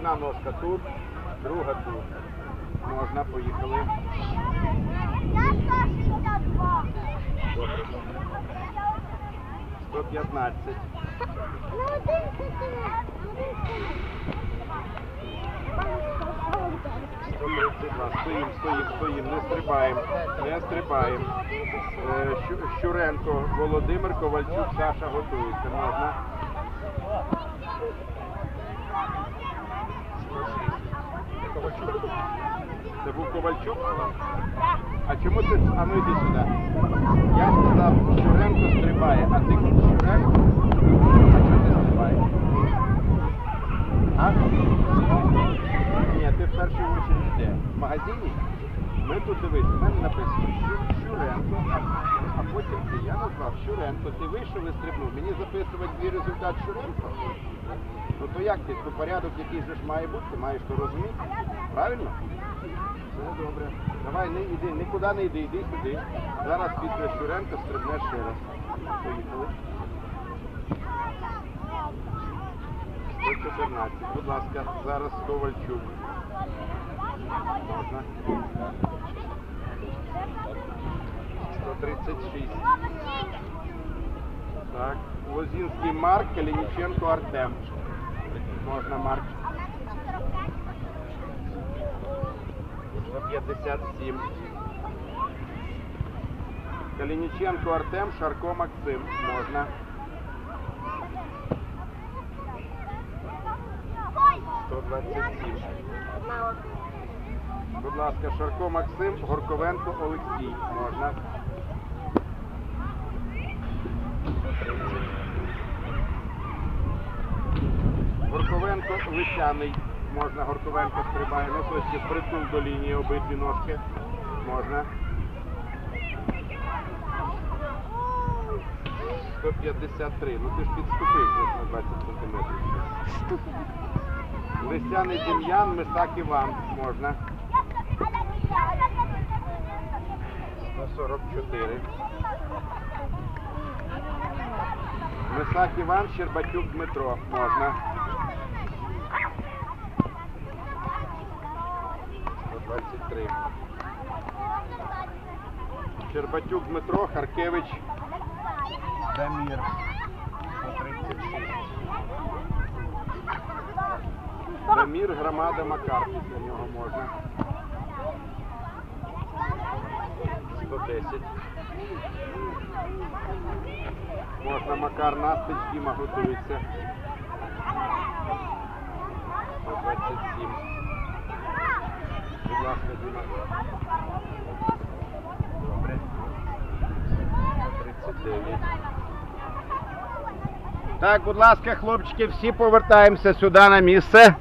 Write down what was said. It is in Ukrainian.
Одна ножка тут, друга тут. Можна, поїхали. Я 162. Добре. 115. Ну, один сантиметр. 132. Стоїм, стоїм, стоїм. Не стрибаємо. Не стрибаємо. Е, Щуренко, Володимир, Ковальчук, Саша готується. Можна. Був Ковальчук? А чому ти? А ну йди сюди. Я сказав, Щуренко стрибає, а ти Щуренко? А чому ти стрибаєш? А? Ні, ти в першу очередь де? В магазині? Ми тут дивись, в мене написано Щу- Щуренко, а, потім ти. Я назвав Щуренко, ти вийшов і стрибнув. Мені записувати твій результат Щуренко? Ну то як ти? То порядок який же ж має бути, ти маєш то розуміти. Правильно? Все добре. Давай, не йди, нікуди не йди, йди сюди. Зараз після Щуренка стрибнеш ще раз. Поїхали. 114. Будь ласка, зараз Ковальчук. 136. Так. Лозінський Марк, Калініченко Артем. Можна, Марк. 157. Калініченко Артем, Шарко Максим. Можна. 127. Будь ласка, Шарко Максим, Горковенко Олексій. Можна. Горковенко Лисяний. Можна, Горковенко стрибає. Носочки притул до лінії обидві ножки. Можна. 153. Ну ти ж підступив на 20 сантиметрів. Лисяний Дем'ян, Мисак Іван. Можна. 144. Мисак Іван, Щербатюк Дмитро. Можна. 123. Щербатюк Дмитро, Харкевич Дамір. 136. Дамір, громада Макар. Після нього можна. 110. Можна Макар Настич, Діма готується. 127. Будь ласка, Діма. Добре. 139. Так, будь ласка, хлопчики, всі повертаємося сюди на місце.